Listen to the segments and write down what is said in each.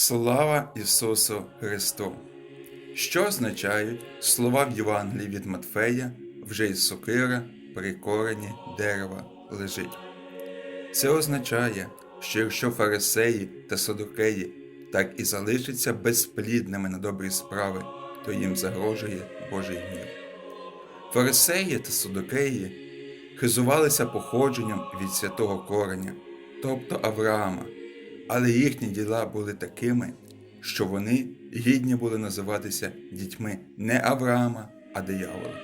Слава Ісусу Христу! Що означають слова в Євангелії від Матфея вже й сокира при корені дерева лежить? Це означає, що якщо фарисеї та садокеї так і залишаться безплідними на добрі справи, то їм загрожує Божий гнів. Фарисеї та садокеї хизувалися походженням від святого кореня, тобто Авраама, але їхні діла були такими, що вони гідні були називатися дітьми не Авраама, а диявола.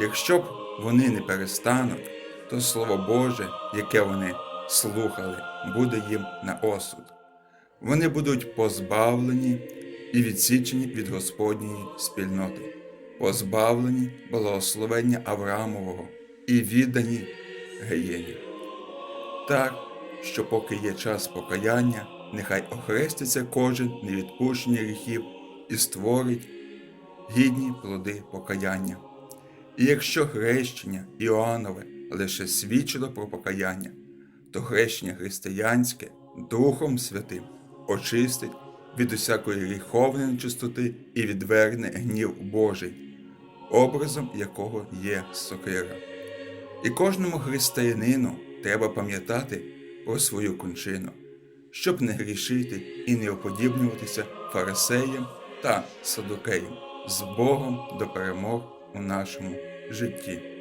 Якщо б вони не перестануть, то Слово Боже, яке вони слухали, буде їм на осуд. Вони будуть позбавлені і відсічені від Господньої спільноти, позбавлені благословення Авраамового і віддані геєні. Так, що поки є час покаяння, нехай охреститься кожен невідпущення гріхів і створить гідні плоди покаяння. І якщо хрещення Іоаннове лише свідчило про покаяння, то хрещення християнське Духом Святим очистить від усякої гріховної нечистоти і відверне гнів Божий, образом якого є сокира. І кожному християнину треба пам'ятати про свою кончину, щоб не грішити і не уподібнюватися фарисеям та садокеям з Богом до перемог у нашому житті.